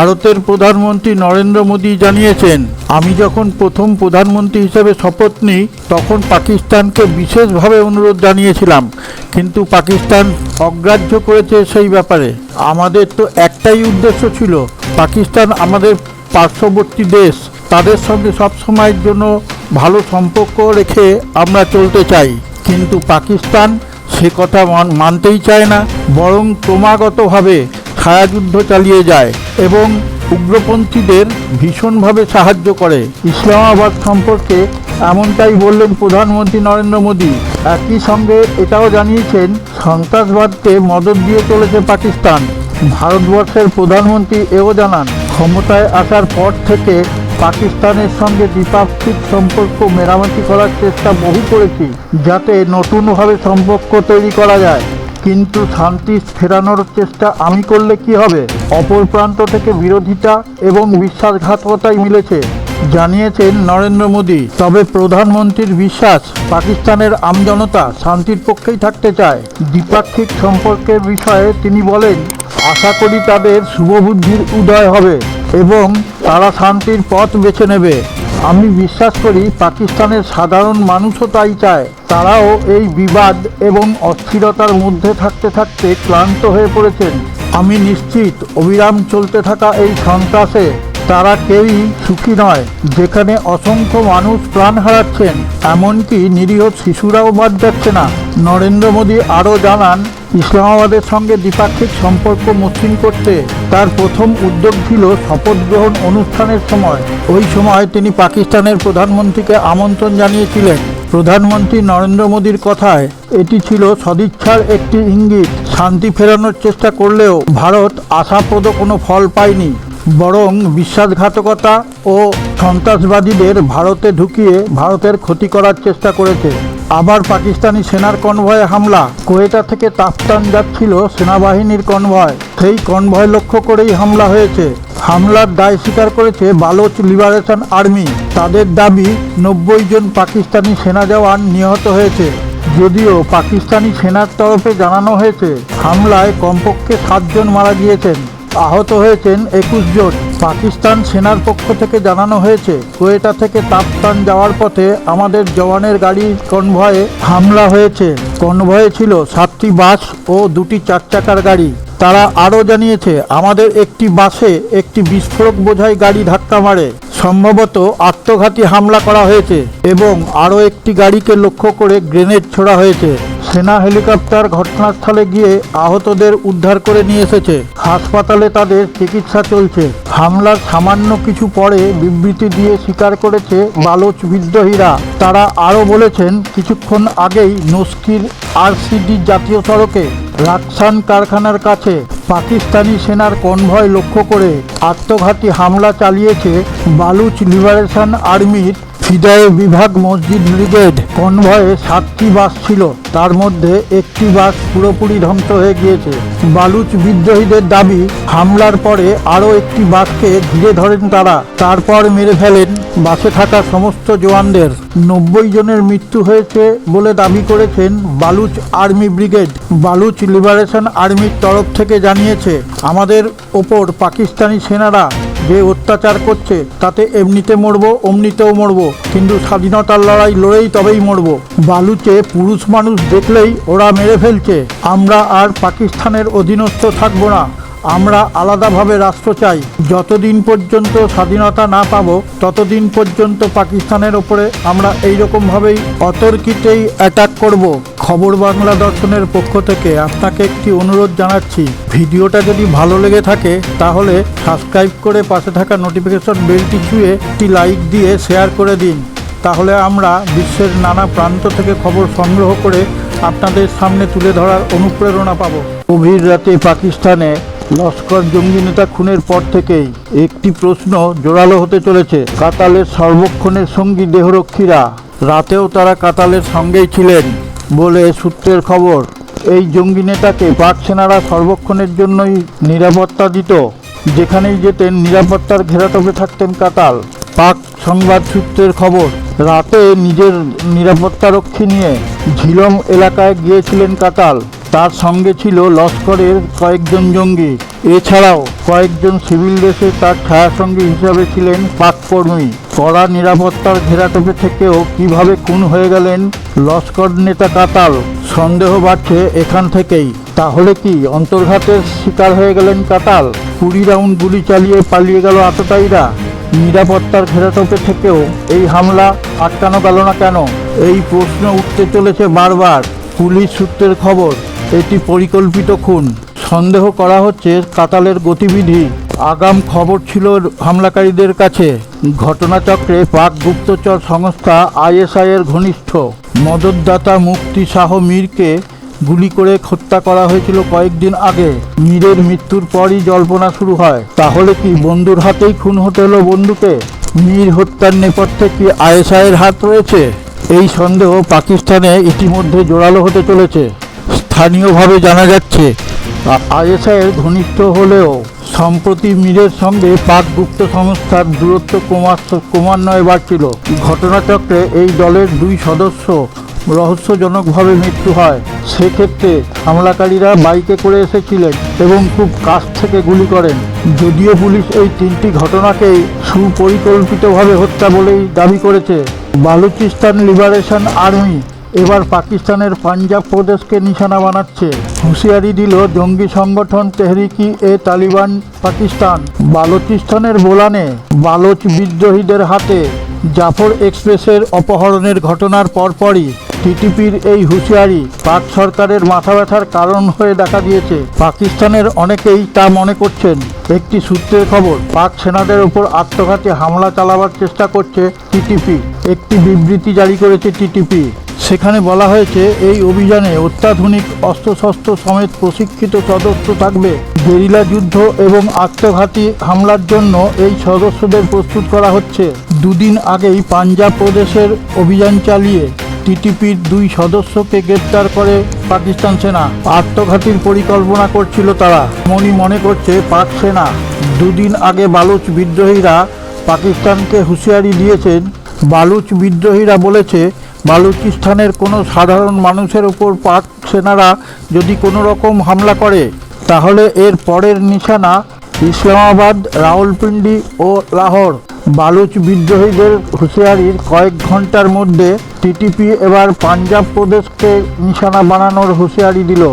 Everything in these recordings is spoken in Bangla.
ভারতের প্রধানমন্ত্রী নরেন্দ্র মোদী জানিয়েছেন, আমি যখন প্রথম প্রধানমন্ত্রী হিসেবে শপথ নিই, তখন পাকিস্তানকে বিশেষভাবে অনুরোধ জানিয়েছিলাম। কিন্তু পাকিস্তান অগ্রাহ্য করেছে সেই ব্যাপারে। আমাদের তো একটাই উদ্দেশ্য ছিল, পাকিস্তান আমাদের পার্শ্ববর্তী দেশ। তাদের সঙ্গে সবসময়ের জন্য ভালো সম্পর্ক রেখে আমরা চলতে চাই। কিন্তু পাকিস্তান সে কথা মান- মানতেই চায় না। বরং ক্রমাগতভাবে ছায়াযুদ্ধ চালিয়ে যায় এবং উগ্রপন্থীদের ভীষণভাবে সাহায্য করে। ইসলামাবাদ সম্পর্কে এমনটাই বললেন প্রধানমন্ত্রী নরেন্দ্র মোদী। একই সঙ্গে এটাও জানিয়েছেন, সন্ত্রাসবাদকে মদত দিয়ে চলেছে পাকিস্তান। ভারতবর্ষের প্রধানমন্ত্রী এও জানান, ক্ষমতায় আসার পর থেকে পাকিস্তানের সঙ্গে দ্বিপাক্ষিক সম্পর্ক মেরামতি করার চেষ্টা বহু করেছি, যাতে নতুনভাবে সম্পর্ক তৈরি করা যায়। কিন্তু শান্তি ফেরানোর চেষ্টা আমি করলে কি হবে? অপর প্রান্ত থেকে বিরোধিতা এবং বিশ্বাসঘাতকতাই মিলেছে, জানিয়েছেন নরেন্দ্র মোদী। তবে প্রধানমন্ত্রীর বিশ্বাস, পাকিস্তানের আমজনতা শান্তির পক্ষেই থাকতে চায়। দ্বিপাক্ষিক সম্পর্কের বিষয়ে তিনি বলেন, আশা করি তাদের শুভবুদ্ধির উদয় হবে এবং তারা শান্তির পথ বেছে নেবে। আমি বিশ্বাস করি পাকিস্তানের সাধারণ মানুষও তাই চায়। তারাও এই বিবাদ এবং অস্থিরতার মধ্যে থাকতে থাকতে ক্লান্ত হয়ে পড়েছেন। আমি নিশ্চিত অবিরাম চলতে থাকা এই সন্ত্রাসে তারা কেউই সুখী নয়। যেখানে অসংখ্য মানুষ প্রাণ হারাচ্ছেন, এমনকি নিরীহ শিশুরাও বাদ যাচ্ছে না। নরেন্দ্র মোদী আরও জানান, ইসলামাবাদের সঙ্গে দ্বিপাক্ষিক সম্পর্ক মসৃণ করতে তার প্রথম উদ্যোগ ছিল শপথ গ্রহণ অনুষ্ঠানের সময়। ওই সময় তিনি পাকিস্তানের প্রধানমন্ত্রীকে আমন্ত্রণ জানিয়েছিলেন। প্রধানমন্ত্রী নরেন্দ্র মোদীর কথায়, এটি ছিল সদিচ্ছার একটি ইঙ্গিত। শান্তি ফেরানোর চেষ্টা করলেও ভারত আশাপ্রদ কোনো ফল পায়নি। বরং বিশ্বাসঘাতকতা ও সন্ত্রাসবাদীদের ভারতে ঢুকিয়ে ভারতের ক্ষতি করার চেষ্টা করেছে। আবার পাকিস্তানি সেনার কনভয়ে হামলা। কোয়েটা থেকে তাফতান যাচ্ছিল সেনাবাহিনীর কনভয়। সেই কনভয় লক্ষ্য করেই হামলা হয়েছে। হামলার দায় স্বীকার করেছে বালোচ লিবারেশন আর্মি। তাদের দাবি, নব্বই জন পাকিস্তানি সেনা জওয়ান নিহত হয়েছে। যদিও পাকিস্তানি সেনার তরফে জানানো হয়েছে, হামলায় কমপক্ষে সাতজন মারা গিয়েছেন। আহত হয়েছেন একুশ জন। পাকিস্তান সেনার পক্ষ থেকে জানানো হয়েছে, কোয়েটা থেকে তাপতান যাওয়ার পথে আমাদের জওয়ানের গাড়ির কনভয়ে হামলা হয়েছে। কনভয়ে ছিল সাতটি বাস ও দুটি চার চাকার গাড়ি। তারা আরও জানিয়েছে, আমাদের একটি বাসে একটি বিস্ফোরক বোঝাই গাড়ি ধাক্কা মারে। সম্ভবত আত্মঘাতী হামলা করা হয়েছে এবং আরও একটি গাড়িকে লক্ষ্য করে গ্রেনেড ছোড়া হয়েছে। সেনা হেলিকপ্টার ঘটনাস্থলে গিয়ে আহতদের উদ্ধার করে নিয়ে এসেছে। হাসপাতালে তাদের চিকিৎসা চলছে। হামলার সামান্য কিছু পরে বিবৃতি দিয়ে স্বীকার করেছে বালোচ বিদ্রোহীরা। তারা আরও বলেছেন, কিছুক্ষণ আগেই নস্কির আরসিডি জাতীয় সড়কে রাকসান কারখানার কাছে পাকিস্তানি সেনার কনভয় লক্ষ্য করে আত্মঘাতী হামলা চালিয়েছে বালুচ লিবারেশন আর্মির ফিদায়ে বিভাগ মসজিদ ব্রিগেড কনভয়ে সাতটি বাস ছিল। তার মধ্যে একটি বাস পুরোপুরি ধ্বংস হয়ে গিয়েছে। বালুচ বিদ্রোহীদের দাবি, হামলার পরে আরও একটি বাসকে ঘিরে ধরেন তারা। তারপর মেরে ফেলেন বাসে থাকা সমস্ত জওয়ানদের। নব্বই জনের মৃত্যু হয়েছে বলে দাবি করেছেন Baloch army brigade. Baloch liberation আর্মির তরফ থেকে জানিয়েছে, আমাদের ওপর পাকিস্তানি সেনারা যে অত্যাচার করছে, তাতে এমনিতে মরবো, অমনিতেও মরবো। কিন্তু স্বাধীনতার লড়াই লড়েই তবেই মরবো। বালুচে পুরুষ মানুষ দেখলেই ওরা মেরে ফেলছে। আমরা আর পাকিস্তানের অধীনস্থ থাকব না। আমরা আলাদাভাবে রাষ্ট্র চাই। যতদিন পর্যন্ত স্বাধীনতা না পাবো, ততদিন পর্যন্ত পাকিস্তানের ওপরে আমরা এই রকমভাবেই অতর্কিতেই অ্যাটাক করব। খবর বাংলা দর্শনের পক্ষ থেকে আপনাকে একটি অনুরোধ জানাচ্ছি। ভিডিওটা যদি ভালো লেগে থাকে, তাহলে সাবস্ক্রাইব করে পাশে থাকা নোটিফিকেশন বেলটি ছুঁয়ে একটি লাইক দিয়ে শেয়ার করে দিন। তাহলে আমরা বিশ্বের নানা প্রান্ত থেকে খবর সংগ্রহ করে আপনাদের সামনে তুলে ধরার অনুপ্রেরণা পাব। গভীর রাতে পাকিস্তানে লস্কর জঙ্গি নেতা খুনের পর থেকেই একটি প্রশ্ন জোরালো হতে চলেছে। কাতালের সর্বক্ষণের সঙ্গী দেহরক্ষীরা, রাতেও তারা কাতালের সঙ্গেই ছিলেন বলে সূত্রের খবর। এই জঙ্গি নেতাকে পাক সেনারা সর্বক্ষণের জন্যই নিরাপত্তা দিত। যেখানেই যেতেন নিরাপত্তার ঘেরাটোপে থাকতেন কাতাল। পাক সংবাদ সূত্রের খবর, রাতে নিজের নিরাপত্তারক্ষী নিয়ে ঝিলম এলাকায় গিয়েছিলেন কাতাল। তার সঙ্গে ছিল লস্করের কয়েকজন জঙ্গি। এছাড়াও কয়েকজন সিভিল দেশে তার ছায়াসঙ্গী হিসাবে ছিলেন পাক কর্মী কড়া নিরাপত্তার ঘেরাটোপে থেকেও কীভাবে খুন হয়ে গেলেন লস্কর নেতা কাতাল? সন্দেহ বাড়ছে এখান থেকেই। তাহলে কি অন্তর্ঘাতের শিকার হয়ে গেলেন কাতাল? কুড়ি রাউন্ড গুলি চালিয়ে পালিয়ে গেল আততায়ীরা? নিরাপত্তার ঘেরাটোপে থেকেও এই হামলা আটকানো গেল না কেন? এই প্রশ্ন উঠতে চলেছে বারবার। পুলিশ সূত্রের খবর এটি পরিকল্পিত খুন। সন্দেহ করা হচ্ছে কাতালের গতিবিধি। আগাম খবর ছিল হামলাকারীদের কাছে। ঘটনাচক্রে পাক গুপ্তচর সংস্থা আইএসআইয়ের ঘনিষ্ঠ মদতদাতা মুক্তি শাহ মীরকে গুলি করে হত্যা করা হয়েছিল কয়েকদিন আগে। মীরের মৃত্যুর পরই জল্পনা শুরু হয়। তাহলে কি বন্ধুর হাতেই খুন হতে হলো বন্ধুকে মীর হত্যার নেপথ্যে কি আইএসআইয়ের হাত রয়েছে? এই সন্দেহ পাকিস্তানে ইতিমধ্যে জোরালো হতে চলেছে। স্থানীয়ভাবে জানা যাচ্ছে। আইএসআইয়ের ঘনিষ্ঠ হলেও সম্প্রতি মীরের সঙ্গে পাক গুপ্ত সংস্থার দূরত্ব ক্রমান্বয়ে বাড়ছিল। ঘটনাচক্রে এই দলের দুই সদস্য রহস্যজনকভাবে মৃত্যু হয়। সেক্ষেত্রে হামলাকারীরা বাইকে করে এসেছিলেন এবং খুব কাছ থেকে গুলি করেন। যদিও পুলিশ এই তিনটি ঘটনাকেই সুপরিকল্পিতভাবে হত্যা বলেই দাবি করেছে। বালুচিস্তান লিবারেশন আর্মি এবার পাকিস্তানের পাঞ্জাব প্রদেশকে নিশানা বানাচ্ছে। হুঁশিয়ারি দিল জঙ্গি সংগঠন তেহরিকি এ তালিবান পাকিস্তান। বালুচিস্তানের বোলানে বালোচ বিদ্রোহীদের হাতে জাফর এক্সপ্রেসের অপহরণের ঘটনার পরপরই টিটিপির এই হুঁশিয়ারি পাক সরকারের মাথা ব্যথার কারণ হয়ে দেখা দিয়েছে। পাকিস্তানের অনেকেই তা মনে করছেন। একটি সূত্রের খবর, পাক সেনাদের উপর আত্মঘাতী হামলা চালাবার চেষ্টা করছে টিটিপি। একটি বিবৃতি জারি করেছে টিটিপি। সেখানে বলা হয়েছে, এই অভিযানে অত্যাধুনিক অস্ত্রশস্ত্র সমেত প্রশিক্ষিত সদস্য থাকবে। গেরিলা যুদ্ধ এবং আত্মঘাতী হামলার জন্য এই সদস্যদের প্রস্তুত করা হচ্ছে। দুদিন আগেই পাঞ্জাব প্রদেশের অভিযান চালিয়ে টিটিপির দুই সদস্যকে গ্রেপ্তার করে পাকিস্তান সেনা। আত্মঘাতীর পরিকল্পনা করছিল তারা। মনি মনে করছে পাক সেনা। দুদিন আগে বালুচ বিদ্রোহীরা পাকিস্তানকে হুঁশিয়ারি দিয়েছেন। বালুচ বিদ্রোহীরা বলেছে বালুচিস্তানের কোনো সাধারণ মানুষের উপর পাক সেনারা যদি কোনো রকম হামলা করে, তাহলে এর পরের নিশানা ইসলামাবাদ, রাওয়ালপিন্ডি ও লাহোর। বালুচ বিদ্রোহীদের হুঁশিয়ারির কয়েক ঘণ্টার মধ্যে টিটিপি এবার পাঞ্জাব প্রদেশকে নিশানা বানানোর হুঁশিয়ারি দিল।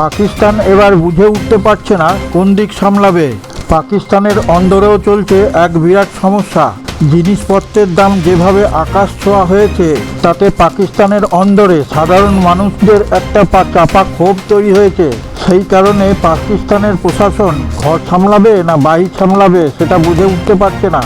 পাকিস্তান এবার বুঝে উঠতে পারছে না কোন দিক সামলাবে। পাকিস্তানের অন্দরেও চলছে এক বিরাট সমস্যা। জিনিসপত্রের দাম যেভাবে আকাশ ছোঁয়া হয়েছে, তাতে পাকিস্তানের অন্দরে সাধারণ মানুষদের একটা পা চাপা ক্ষোভ তৈরি হয়েছে। সেই কারণে পাকিস্তানের প্রশাসন ঘর সামলাবে না বাড়ি সামলাবে, সেটা বুঝে উঠতে পারছে না।